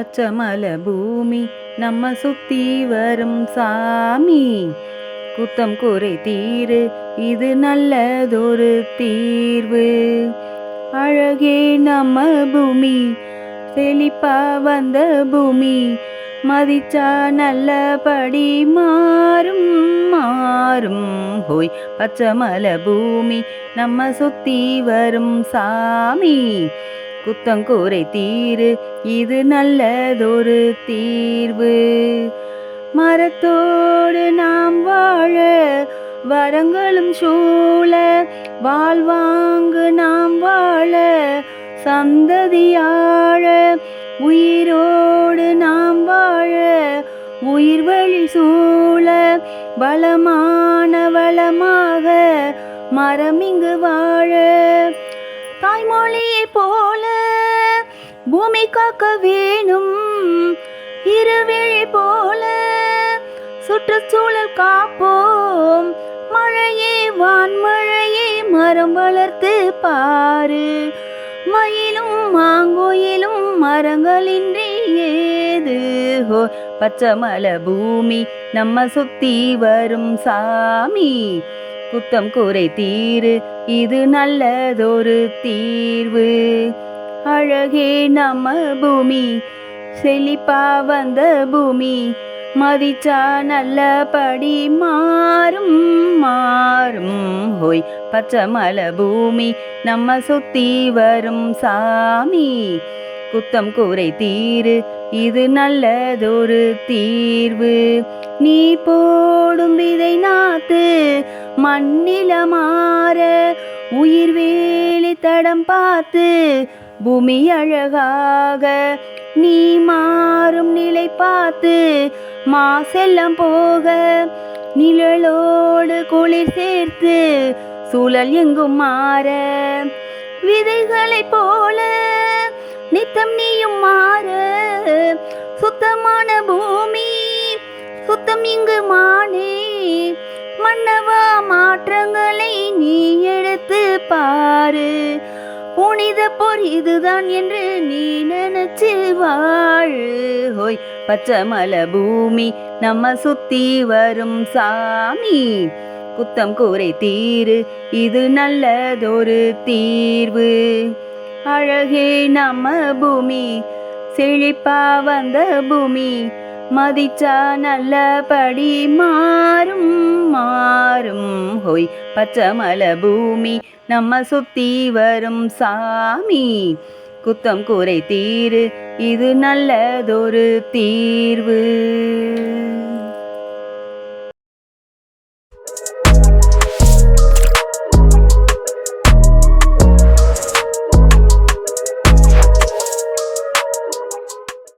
அச்சமல பூமி நம்ம சுத்தி வரும் சாமி. குத்தம் குறை தீரு இது நல்லதொரு தீர்வு. அழகே நம்ம பூமி செழிப்பா வந்த பூமி மதிச்சா நல்லபடி மாறும் மாறும் ஹோய் பச்சமல பூமி நம்ம சுத்தி வரும் சாமி. குத்தங்கூரை தீரு. இது நல்லதொரு தீர்வு. மரத்தோடு நாம் வாழ வரங்களும் சூழ. வாழ்வாங்கு நாம் வாழ சந்ததியாழ உயிரோடு நாம் வாழ உயிர் வழி சூழ. வளமான வளமாக மரம் இங்கு வாழ. தாய்மொழியை போல பூமி காக்க வேணும். இருவிழி போல சுற்றுச்சூழல் காப்போம். மழையே வான்மழையே மரம் வளர்த்து பாரு. மயிலும் மாங்கோயிலும் மரங்களின்றி ஏது? ஹோ பச்சமல பூமி நம்ம சுத்தி வரும் சாமி. குத்தம் குறை தீரு. இது நல்லதொரு தீர்வு. அழகே நம்ம பூமி செழிப்பா வந்த பூமி. மதிச்சா நல்லபடி மாறும் மாறும் ஹோய். பச்சமல பூமி நம்ம சுத்தி வரும் சாமி. குத்தம் கூரை தீரு இது நல்லதொரு தீர்வு. நீ போடும் விதை நாத்து மண்ணில மாற உயிர் வேலி தடம் பார்த்து பூமி அழகாக நீ மாறும் நிலை பார்த்து மாசெல்லாம் போக நிழலோடு குளிர் சேர்த்து சூழல் எங்கும் மாற. விதைகளைப் போல நித்தம் நீயும் மாறு. சுத்தமான பூமி சுத்தம் இங்கு மானே. மன்னவா மாற்றங்களை நீ எடுத்து பாரு. புனித போர் இதுதான் என்று நீ நினைச்சு வாழு ஹோய் பச்சமல பூமி நம்ம சுத்தி வரும் சாமி. குத்தம் கூரை தீரு இது நல்லதொரு தீர்வு. அழகே நம்ம பூமி செழிப்பா வந்த பூமி மதிச்சா நல்லபடி மாறும் மாறும் ஹொய். பச்சமல பூமி நம்ம சுத்தி வரும் சாமி. குத்தம் குறை தீரு இது நல்லதொரு தீர்வு.